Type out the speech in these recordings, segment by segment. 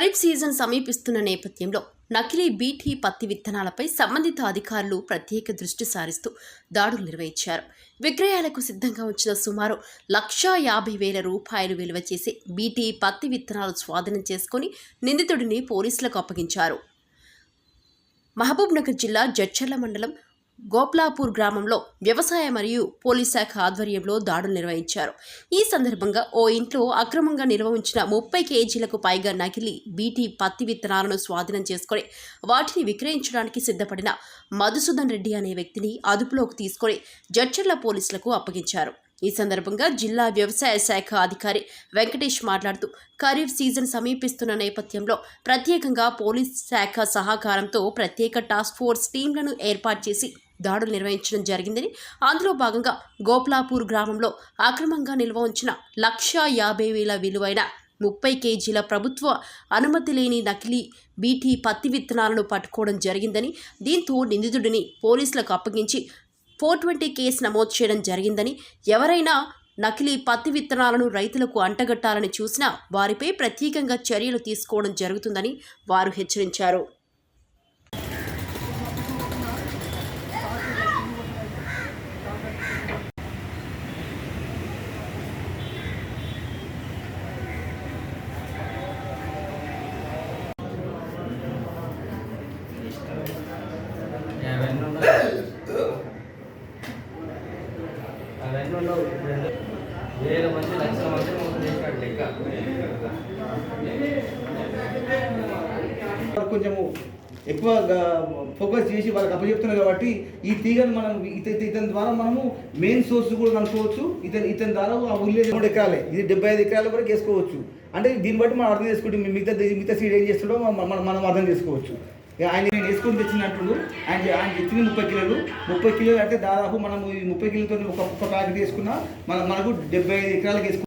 Kharif season సమీపిస్తున్న నేపథ్యంలో నకిలీ బీటీ పత్తి విత్తనాలపై సంబంధిత అధికారులు ప్రత్యేక దృష్టి సారిస్తూ దాడులు నిర్వహించారు. విక్రయాలకు సిద్ధంగా ఉంచిన సుమారు లక్షా యాభై వేల రూపాయలు విలువ చేసే బీటీ పత్తి విత్తనాలు స్వాధీనం చేసుకుని నిందితుడిని పోలీసులకు అప్పగించారు. మహబూబ్నగర్ జిల్లా జడ్చర్ల మండలం గోప్లాపూర్ గ్రామంలో వ్యవసాయ మరియు పోలీస్ శాఖ ఆధ్వర్యంలో దాడులు నిర్వహించారు. ఈ సందర్భంగా ఓ ఇంట్లో అక్రమంగా నిల్వ ఉంచిన ముప్పై కేజీలకు పైగా నకిలీ బీటీ పత్తి విత్తనాలను స్వాధీనం చేసుకుని వాటిని విక్రయించడానికి సిద్ధపడిన మధుసూదన్ రెడ్డి అనే వ్యక్తిని అదుపులోకి తీసుకొని జడ్చర్ల పోలీసులకు అప్పగించారు. ఈ సందర్భంగా జిల్లా వ్యవసాయ శాఖ అధికారి వెంకటేష్ మాట్లాడుతూ ఖరీఫ్ సీజన్ సమీపిస్తున్న నేపథ్యంలో ప్రత్యేకంగా పోలీస్ శాఖ సహకారంతో ప్రత్యేక టాస్క్ ఫోర్స్ టీంలను ఏర్పాటు చేసి దాడులు నిర్వహించడం జరిగిందని అందులో భాగంగా గోప్లాపూర్ గ్రామంలో అక్రమంగా నిల్వ ఉంచిన లక్షా యాభై వేల విలువైన ముప్పై కేజీల ప్రభుత్వ అనుమతి లేని నకిలీ బీటీ పత్తి విత్తనాలను పట్టుకోవడం జరిగిందని దీంతో నిందితుడిని పోలీసులకు అప్పగించి ఫోర్ ట్వంటీ కేసు నమోదు చేయడం జరిగిందని ఎవరైనా నకిలీ పత్తి విత్తనాలను రైతులకు అంటగట్టాలని చూసినా వారిపై ప్రత్యేకంగా చర్యలు తీసుకోవడం జరుగుతుందని వారు హెచ్చరించారు అవన్నీ ఉండవు అవన్నీ ఉండవు రెండు వేల మంది లక్షల మంది ముందు చేసినట్టు లెక్క వాళ్ళు కొంచెము ఎక్కువ ఫోకస్ చేసి వాళ్ళకి అప్పచెప్తున్నారు కాబట్టి ఈ తీగను మనం ఇతని ద్వారా మనము మెయిన్ సోర్స్ కూడా అనుకోవచ్చు. ఇతని ఇతని ద్వారా ఆ ఊళ్ళో మూడు ఎకరాలే. ఇది డెబ్బై ఐదు ఎకరాలు కూడా వేసుకోవచ్చు. అంటే దీన్ని బట్టి మనం అర్థం చేసుకుంటే మిగతా మిగతా సీడ్ ఏం చేస్తాడో మనం మనం అర్థం చేసుకోవచ్చు. ఆయన నేను వేసుకొని తెచ్చినట్టు ఆయన ఆయన తెచ్చింది ముప్పై కిలోలు. ముప్పై కిలోలు అంటే దాదాపు మనం ఈ ముప్పై కిలోతో ఒక ఒక ప్యాకెట్ వేసుకున్నా మన మనకు డెబ్బై ఐదు ఎకరాలకు వేసుకో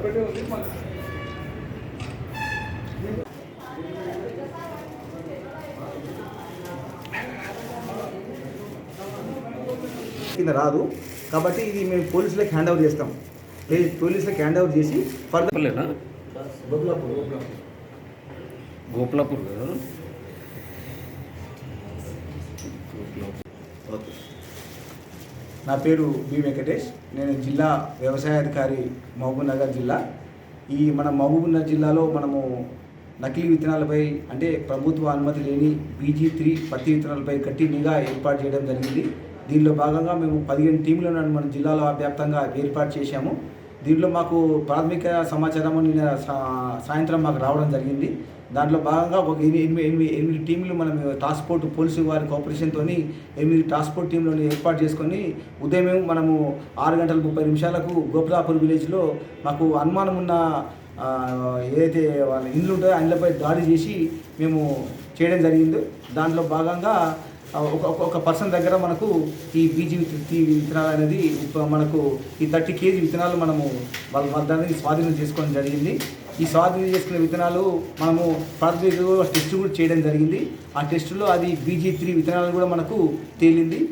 ఒకటే ఉంది మన కింద రాదు. కాబట్టి ఇది మేము పోలీసులకు హ్యాండ్ ఓవర్ చేస్తాం. పోలీసులకు హ్యాండ్ ఓవర్ చేసి ఫర్దర్ బొబ్లాపూర్ గోపులాపూర్. కదా ఓకే. నా పేరు బి వెంకటేష్. నేను జిల్లా వ్యవసాయాధికారి మహబూబ్ నగర్ జిల్లా. ఈ మన మహబూబ్ నగర్ జిల్లాలో మనము నకిలీ విత్తనాలపై అంటే ప్రభుత్వ అనుమతి లేని బీజీ త్రీ పత్తి విత్తనాలపై గట్టి నిఘా ఏర్పాటు చేయడం జరిగింది. దీనిలో భాగంగా మేము పదిహేను టీంలను మన జిల్లాలో వ్యాప్తంగా ఏర్పాటు చేశాము. దీనిలో మాకు ప్రాథమిక సమాచారం నిన్న సాయంత్రం మాకు రావడం జరిగింది. దాంట్లో భాగంగా ఒక ఎనిమిది ఎనిమిది ఎనిమిది ఎనిమిది టీంలు మనం ట్రాన్స్పోర్ట్ పోలీసు వారి కోఆపరేషన్తో ఎనిమిది ట్రాన్స్పోర్ట్ టీంలను ఏర్పాటు చేసుకొని ఉదయం మనము ఆరు గంటల ముప్పై నిమిషాలకు గోపురాపూర్ విలేజ్లో మాకు అనుమానం ఉన్న ఏదైతే వాళ్ళ ఇండ్లు ఉంటాయో అందులోపై దాడి చేసి మేము చేయడం జరిగింది. దాంట్లో భాగంగా ఒక ఒక- పర్సన్ దగ్గర మనకు ఈ బీజీ విత్తనాలు అనేది మనకు ఈ థర్టీ కేజీ విత్తనాలు మనము వాళ్ళ వాళ్ళ దాన్ని స్వాధీనం చేసుకోవడం జరిగింది. ఈ స్వాధీనం చేసుకున్న విత్తనాలు మనము ప్రాథమిక టెస్ట్ కూడా చేయడం జరిగింది. ఆ టెస్టులో అది బీజీ త్రీ విత్తనాలు కూడా మనకు తేలింది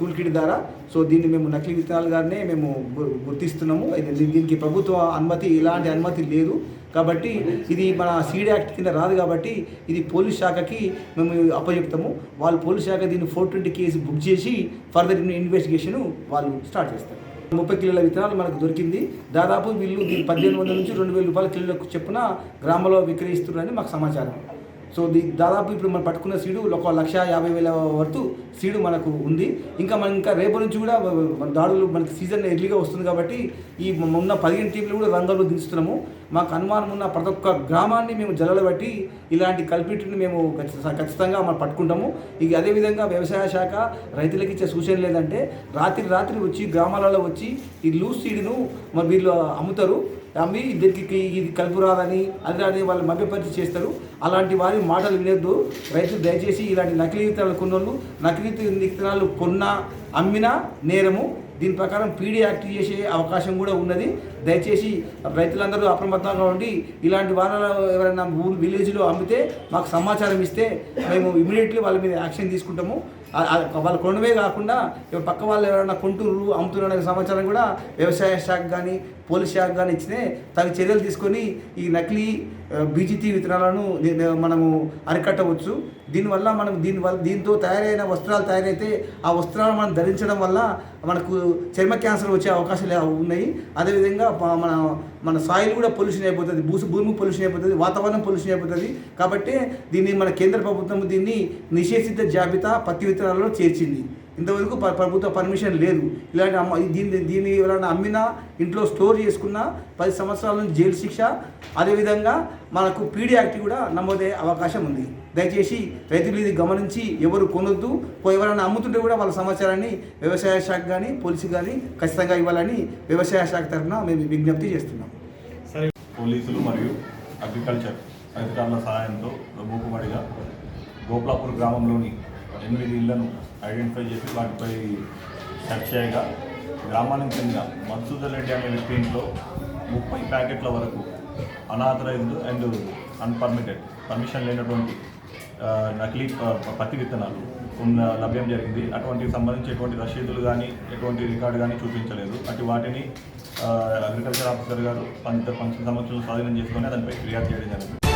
టూల్ కిట్ ద్వారా. సో దీన్ని మేము నకిలీ విత్తనాలుగానే మేము గు- గుర్తిస్తున్నాము. దీనికి ప్రభుత్వ అనుమతి ఎలాంటి అనుమతి లేదు. కాబట్టి ఇది మన సీడ్ యాక్ట్ కింద రాదు కాబట్టి ఇది పోలీస్ శాఖకి మేము అప్పచెప్తాము వాళ్ళు పోలీస్ శాఖ దీన్ని ఫోర్ ట్వంటీ కేసు బుక్ చేసి ఫర్దర్ ఇన్వెస్టిగేషన్ వాళ్ళు స్టార్ట్ చేస్తారు. ముప్పై కిలోల విత్తనాలు మనకు దొరికింది. దాదాపు వీళ్ళు దీన్ని పద్దెనిమిది వందల నుంచి రెండు వేల రూపాయల కిలోలకు చెప్పున గ్రామంలో విక్రయిస్తున్నారని మాకు సమాచారం. సో దీ దాదాపు ఇప్పుడు మనం పట్టుకున్న సీడు ఒక లక్ష యాభై వేల వరకు సీడు మనకు ఉంది. ఇంకా మనం ఇంకా రేపు నుంచి కూడా మన దాడులు మనకి సీజన్ ఎర్లీగా వస్తుంది కాబట్టి ఈ ఉన్న పదిహేను టీంలు కూడా రంగంలో దించుతున్నాము. మాకు అనుమానం ఉన్న ప్రతి ఒక్క గ్రామాన్ని మేము జల్లలు బట్టి ఇలాంటి కల్పిట్ని మేము ఖచ్చితంగా మనం పట్టుకుంటాము. ఇక అదేవిధంగా వ్యవసాయ శాఖ రైతులకు ఇచ్చే సూచనలు లేదంటే రాత్రి రాత్రి వచ్చి గ్రామాలలో వచ్చి ఈ లూజ్ సీడ్ను మరి వీళ్ళు అమ్ముతారు. అమ్మి ఇద్దరికి ఇది కలుపు రాదని అది రాని వాళ్ళు మభ్యపరిచి చేస్తారు. అలాంటి వారి మాటలు వినొద్దు. రైతులు దయచేసి ఇలాంటి నకిలీ విత్తనాలు కొన్నోళ్ళు నకిలీ విత్తనాలు కొన్నా అమ్మినా నేరము. దీని ప్రకారం పీడీ యాక్ట్ చేసే అవకాశం కూడా ఉన్నది. దయచేసి రైతులందరూ అప్రమత్తంగా ఉండి ఇలాంటి వారాలు ఎవరైనా ఊరు విలేజ్లో అమ్మితే మాకు సమాచారం ఇస్తే మేము ఇమీడియట్లీ వాళ్ళ మీద యాక్షన్ తీసుకుంటాము. వాళ్ళు కొనవే కాకుండా పక్క వాళ్ళు ఎవరైనా కొంటున్నారు అమ్ముతున్నారు సమాచారం కూడా వ్యవసాయ శాఖ కానీ పోలీస్ శాఖ కానీ ఇచ్చినే తగు చర్యలు తీసుకొని ఈ నకిలీ బీజీటీ విత్తనాలను మనము అరికట్టవచ్చు. దీనివల్ల మనం దీని వల్ల దీంతో తయారైన వస్త్రాలు తయారైతే ఆ వస్త్రాలు మనం ధరించడం వల్ల మనకు చర్మ క్యాన్సర్ వచ్చే అవకాశాలు ఉన్నాయి. అదేవిధంగా మన మన సాయిల్ కూడా పొల్యూషన్ అయిపోతుంది భూసు భూమి పొల్యూషన్ అయిపోతుంది వాతావరణం పొల్యూషన్ అయిపోతుంది. కాబట్టి దీన్ని మన కేంద్ర ప్రభుత్వం దీన్ని నిషేధిత జాబితా పత్తి విత్తనాలలో చేర్చింది. ఇంతవరకు ప్రభుత్వ పర్మిషన్ లేదు. ఇలాంటి అమ్మ దీన్ని దీన్ని ఎవరైనా అమ్మినా ఇంట్లో స్టోర్ చేసుకున్నా పది సంవత్సరాల నుంచి జైలు శిక్ష అదేవిధంగా మనకు పీడీ యాక్ట్ కూడా నమోదయ్యే అవకాశం ఉంది. దయచేసి రైతులు ఇది గమనించి ఎవరు కొనొద్దు ఎవరైనా అమ్ముతుంటే కూడా వాళ్ళ సమాచారాన్ని వ్యవసాయ శాఖ కానీ పోలీసు కానీ ఖచ్చితంగా ఇవ్వాలని వ్యవసాయ శాఖ తరఫున మేము విజ్ఞప్తి చేస్తున్నాం. పోలీసులు మరియు అగ్రికల్చర్ అధికారుల సహాయంతో మూకుబడిగా గోపులాపూర్ గ్రామంలోని ఎనిమిది ఇళ్ళను ఐడెంటిఫై చేసి వాటిపై సెర్చ్ చేయగా గ్రామానికి చెందిన మధుసూదర్ రెడ్డి అనే వ్యక్తి ఇంట్లో ముప్పై ప్యాకెట్ల వరకు అనాథరైజ్డ్ అండ్ అన్పర్మిటెడ్ పర్మిషన్ లేనటువంటి నకిలీ పత్తి విత్తనాలు ఉన్న లభ్యం జరిగింది. అటువంటికి సంబంధించి ఎటువంటి రసీదులు కానీ ఎటువంటి రికార్డు కానీ చూపించలేదు. అటు వాటిని అగ్రికల్చర్ ఆఫీసర్ గారు పంచ పంచ సంవత్సరాలు స్వాధీనం చేసుకొని దానిపై ఫిర్యాదు చేయడం జరిగింది.